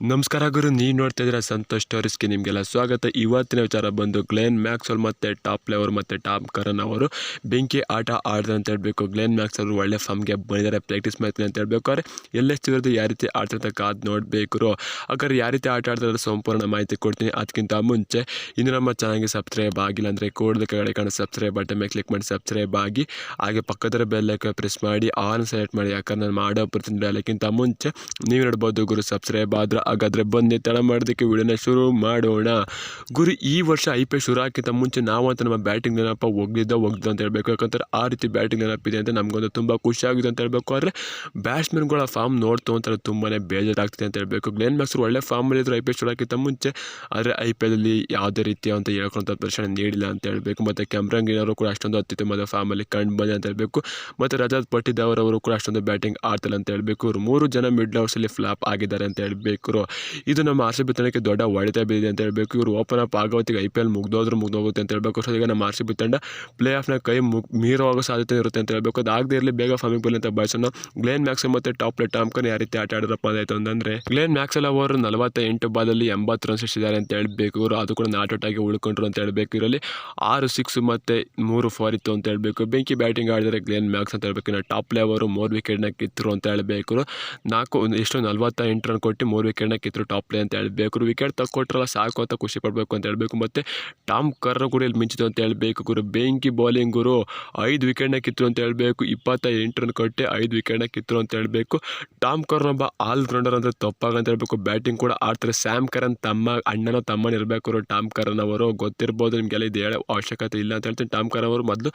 ನಮಸ್ಕಾರ ಗುರು, ನೀವು ನೋಡ್ತಾ ಇದ್ದೀರಾ ಸಂತೋಷ್ ಸ್ಟೋರೀಸ್ಗೆ ನಿಮಗೆಲ್ಲ ಸ್ವಾಗತ. ಇವತ್ತಿನ ವಿಚಾರ ಬಂದು ಗ್ಲೆನ್ ಮ್ಯಾಕ್ಸಲ್ ಮತ್ತು ಟಾಪ್ ಲೆವರ್ ಮತ್ತು ಟಾಪ್ ಕರನ್ ಅವರು ಬೆಂಕಿ ಆಟ ಆಡಿದ್ರು ಅಂತ ಹೇಳಬೇಕು. ಗ್ಲೆನ್ ಮ್ಯಾಕ್ಸ್ ಅವರು ಒಳ್ಳೆ ಫಾರ್ಮ್ಗೆ ಬಂದಿದ್ದಾರೆ ಪ್ರಾಕ್ಟೀಸ್ ಮಾಡ್ತೀನಿ ಅಂತ ಹೇಳ್ಬೇಕಾದ್ರೆ ಎಲ್ಲೆಷ್ಟು ವಿರುದ್ಧ ಯಾವ ರೀತಿ ಆಡ್ತಾರೆ ಕಾದು ನೋಡಬೇಕು ಹಾಗಾದ್ರೆ ಯಾವ ರೀತಿ ಆಟ ಆಡ್ತಾರೆ ಸಂಪೂರ್ಣ ಮಾಹಿತಿ ಕೊಡ್ತೀನಿ. ಅದಕ್ಕಿಂತ ಮುಂಚೆ ಇನ್ನು ನಮ್ಮ ಚಾನಲ್ಗೆ ಸಬ್ಸ್ಕ್ರೈಬ್ ಆಗಿಲ್ಲ ಅಂದರೆ ಕೂಡಲೇ ಕಡೆ ಕಾಣ ಸಬ್ಸ್ಕ್ರೈಬ್ ಬಟನ್ ಮೇಲೆ ಕ್ಲಿಕ್ ಮಾಡಿ ಸಬ್ಸ್ಕ್ರೈಬ್ ಆಗಿ, ಹಾಗೆ ಪಕ್ಕದ ಬೆಲ್ಲಕ್ಕೆ ಪ್ರೆಸ್ ಮಾಡಿ ಆನ್ ಸೆಲೆಕ್ಟ್ ಮಾಡಿ, ಯಾಕಂದ್ರೆ ನಾನು ಮಾಡೋ ಬರ್ತೀನಿ ಅದಕ್ಕಿಂತ ಮುಂಚೆ ನೀವು ನೋಡ್ಬೋದು ಗುರು ಸಬ್ಸ್ಕ್ರೈಬ್ ಆದ್ರೆ ಹಾಗಾದರೆ ಬನ್ನಿ ತಡ ಮಾಡೋದಕ್ಕೆ ವಿಡಿಯೋನ ಶುರು ಮಾಡೋಣ. ಗುರು, ಈ ವರ್ಷ ಐ ಪಿ ಎಲ್ ಶುರು ಹಾಕಿಂತ ಮುಂಚೆ ನಾವಂತ ನಮ್ಮ ಬ್ಯಾಟಿಂಗ್ ನೆನಪ ಒಗ್ದಿದ್ದ ಒಗ್ದು ಅಂತ ಹೇಳಬೇಕು. ಯಾಕಂದ್ರೆ ಆ ರೀತಿ ಬ್ಯಾಟಿಂಗ್ ನೆನಪಿದೆ ಅಂತ ನಮಗೊಂದು ತುಂಬ ಖುಷಿಯಾಗಿದೆ ಅಂತ ಹೇಳಬೇಕು. ಆದರೆ ಬ್ಯಾಟ್ಸ್ಮನ್ಗಳ ಫಾರ್ಮ್ ನೋಡ್ತು ಅಂತಾರೆ ತುಂಬಾ ಬೇಜಾರಾಗ್ತಿದೆ ಅಂತ ಹೇಳಬೇಕು. ಗ್ಲೇನ್ ಮ್ಯಾಕ್ಸ್ ಒಳ್ಳೆ ಫಾರ್ಮಲ್ಲಿ ಇದ್ರು ಐ ಪಿ ಎಲ್ ಶುರು ಮುಂಚೆ. ಆದರೆ ಐ ಪಿ ಎಲ್ಲಿ ಯಾವುದೇ ರೀತಿ ಅಂತ ಹೇಳ್ಕೊಂಥ ಪ್ರದರ್ಶನ ನೀಡಿಲ್ಲ ಅಂತ ಹೇಳಬೇಕು. ಮತ್ತು ಕ್ಯಾಮ್ರಾಂಗ್ ಅವರು ಕೂಡ ಅಷ್ಟೊಂದು ಅತ್ಯುತ್ತಮವಾದ ಫಾರ್ಮಲ್ಲಿ ಕಂಡು ಬಂದೆ ಅಂತ ಹೇಳಬೇಕು. ಮತ್ತು ರಜಾತ್ ಪಟ್ಟಿದವರವರು ಕೂಡ ಅಷ್ಟೊಂದು ಬ್ಯಾಟಿಂಗ್ ಆಡ್ತಿಲ್ಲ ಅಂತ ಹೇಳಬೇಕು. ಮೂರು ಜನ ಮಿಡ್ಲ್ ಓವರ್ಸಲ್ಲಿ ಫ್ಲಾಪ್ ಆಗಿದ್ದಾರೆ ಅಂತ ಹೇಳಬೇಕು. ಇದು ನಮ್ಮ ಆರ್ ಸಿ ಬಿ ತಂಡಕ್ಕೆ ದೊಡ್ಡ ಹೊಡೆತ ಬಿದ್ದಿದೆ ಅಂತ ಹೇಳಬೇಕು. ಇವರು ಓಪನ್ ಅಪ್ ಆಗೋತ್ತಿಗೆ ಐ ಪಿ ಎಲ್ ಮುಗ್ದೋದ್ರು ಮುಗ್ದೋಗುತ್ತೆ ಅಂತ ಹೇಳಬೇಕು. ಈಗ ನಮ್ಮ ಆರ್ ಸಿ ಬಿ ತಂಡ ಪ್ಲೇ ಆಫ್ನ ಕೈ ಮುಗ್ ಮೀರೋಗೋ ಸಾಧ್ಯತೆ ಇರುತ್ತೆ ಅಂತ ಹೇಳಬೇಕು. ಅದು ಆಗದೆ ಇರಲಿ ಬೇಗ ಫಾರ್ಮಿಂಗ್ ಬರಲಿ ಅಂತ ಬಯಸೋಣ ಗ್ಲೇನ್ ಮ್ಯಾಕ್ಸ್ ಮತ್ತು ಟಾಪ್ ಪ್ಲೇಟ್ ಟಾಮ್ಕನ್ ಯಾವ ರೀತಿ ಆಟ ಆಡಿದ್ರಪ್ಪ ಅದಾಯ್ತು ಅಂತಂದರೆ ಗ್ಲೇನ್ ಮ್ಯಾಕ್ಸೆಲ್ ಅವರು ನಲವತ್ತ ಎಂಟು ಬಾಲಲ್ಲಿ ಎಂಬತ್ತು ರನ್ಸ್ ಇಟ್ಟಿದ್ದಾರೆ ಅಂತ ಹೇಳಬೇಕು. ಇವರು ಅದು ಕೂಡ ನಾಟ್ ಔಟ್ ಆಗಿ ಉಳ್ಕೊಂಡ್ರು ಅಂತ ಹೇಳಬೇಕು. ಇದರಲ್ಲಿ ಆರು ಸಿಕ್ಸ್ ಮತ್ತು ಮೂರು ಫೋರ್ ಇತ್ತು ಅಂತ ಹೇಳಬೇಕು. ಬೆಂಕಿ ಬ್ಯಾಟಿಂಗ್ ಆಡಿದರೆ ಗ್ಲೇನ್ ಮ್ಯಾಕ್ಸ್ ಅಂತ ಹೇಳಬೇಕು. ಇನ್ನು ಟಾಪ್ ಪ್ಲೇ ಅವರು ಮೂರು ವಿಕೆಟ್ನ ಕಿತ್ತರು ಅಂತ ಹೇಳಬೇಕು. ನಾಲ್ಕು, ಎಷ್ಟು ನಲ್ವತ್ತ ಎಂಟು ರನ್ ಕೊಟ್ಟು ಮೂರು ವಿಕೆಟ್ನ ಕಿತ್ತರು ಟಾಪ್ ಪ್ಲೇ ಅಂತ ಹೇಳಬೇಕು. ವಿಕೆಟ್ ತಗೊಟ್ರಲ್ಲ ಸಾಕು ಅಂತ ಖುಷಿ ಪಡಬೇಕು ಅಂತ ಹೇಳಬೇಕು. ಮತ್ತು ಟಾಮ್ ಕರ್ರ ಕೂಡ ಇಲ್ಲಿ ಮಿಂಚಿತು ಅಂತ ಹೇಳಬೇಕು ಗುರು. ಬೆಂಕಿ ಬೌಲಿಂಗ್ ಗುರು. ಐದು ವಿಕೆಟ್ನ ಕಿತ್ತರು ಅಂತ ಹೇಳಬೇಕು. ಇಪ್ಪತ್ತ ಎಂಟು ರನ್ ಕೊಟ್ಟೆ, ಐದು ವಿಕೆಟ್ನ ಕಿತ್ತರು ಅಂತ ಹೇಳಬೇಕು. ಟಾಮ್ ಕರ್ನೊಬ್ಬ ಒಬ್ಬ ಆಲ್ ರೌಂಡರ್ ಅಂದರೆ ತಪ್ಪಾಗಂತ ಹೇಳಬೇಕು. ಬ್ಯಾಟಿಂಗ್ ಕೂಡ ಆಡ್ತಾರೆ. ಸ್ಯಾಮ್ ಕರನ್ ತಮ್ಮ ಅಣ್ಣನೋ ತಮ್ಮನ ಇರಬೇಕು ಟಾಮ್ ಕರನ್ ಅವರು ಗೊತ್ತಿರ್ಬೋದು, ನಿಮಗೆಲ್ಲ ಇದು ಹೇಳೋ ಅವಶ್ಯಕತೆ ಇಲ್ಲ ಅಂತ ಹೇಳ್ತೀನಿ. ಟಾಮ್ ಕರನ್ ಅವರು ಮೊದಲು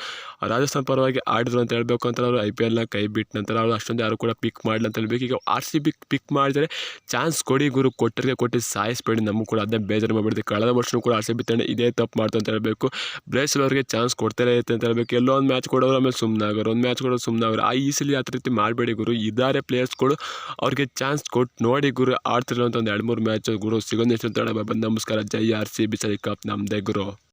ರಾಜಸ್ಥಾನ್ ಪರವಾಗಿ ಆಡಿದ್ರು ಅಂತ ಹೇಳಬೇಕು ಅಂತ ಅವರು ಐ ಪಿ ಎಲ್ನ ಕೈ ಬಿಟ್ಟ ನಂತರ ಅವರು ಅಷ್ಟೊಂದು ಯಾರು ಕೂಡ ಪಿಕ್ ಮಾಡಲಿ ಅಂತ ಹೇಳಬೇಕು. ಈಗ ಆರ್ ಸಿ ಬಿ ಪಿಕ್ ಮಾಡಿದರೆ ಚಾನ್ಸ್ ಕೊಡಿ ಗುರು ಕೊಟ್ಟರಿಗೆ ಕೊಟ್ಟು ಸಾಯಿಸ್ಬೇಡಿ, ನಮಗೂ ಕೂಡ ಅದನ್ನೇ ಬೇಜಾರು ಮಾಡಿಬಿಡ್ತೀವಿ. ಕಳೆದ ವರ್ಷವೂ ಕೂಡ ಆರ್ ಸಿ ಬಿ ತಂಡ ಇದೇ ತಪ್ಪು ಮಾಡ್ತು ಅಂತ ಹೇಳಬೇಕು. ಬ್ರೇಸಲ್ ಅವ್ರಿಗೆ ಚಾನ್ಸ್ ಕೊಡ್ತಾರೆ ಇರುತ್ತೆ ಅಂತ ಹೇಳಬೇಕು. ಎಲ್ಲೋ ಒಂದು ಮ್ಯಾಚ್ ಕೊಡೋರು ಆಮೇಲೆ ಸುಮ್ಮನಾಗೋರು ಒಂದು ಮ್ಯಾಚ್ ಕೊಡೋರು ಸುಮ್ಮನಾಗೋರು ಆ ಈ ಸಲ ಆ ರೀತಿ ಮಾಡಬೇಡಿ ಗುರು. ಇದಾರೆ ಪ್ಲೇಯರ್ಸ್ಗಳು ಅವ್ರಿಗೆ ಚಾನ್ಸ್ ಕೊಟ್ಟು ನೋಡಿ ಗುರು ಆಡ್ತಿರೋ ಅಂತ ಒಂದು ಎರಡು ಮೂರು ಮ್ಯಾಚ್ ಗುರು. ಸಿಗೋದಿಷ್ಟು ಅಂತ ಅಂತ ಬಂದು ನಮಸ್ಕಾರ. ಜೈ ಆರ್ ಸಿ ಬಿ ಸರಿ ಕಪ್ ನಮ್ಮದೇ ಗುರು.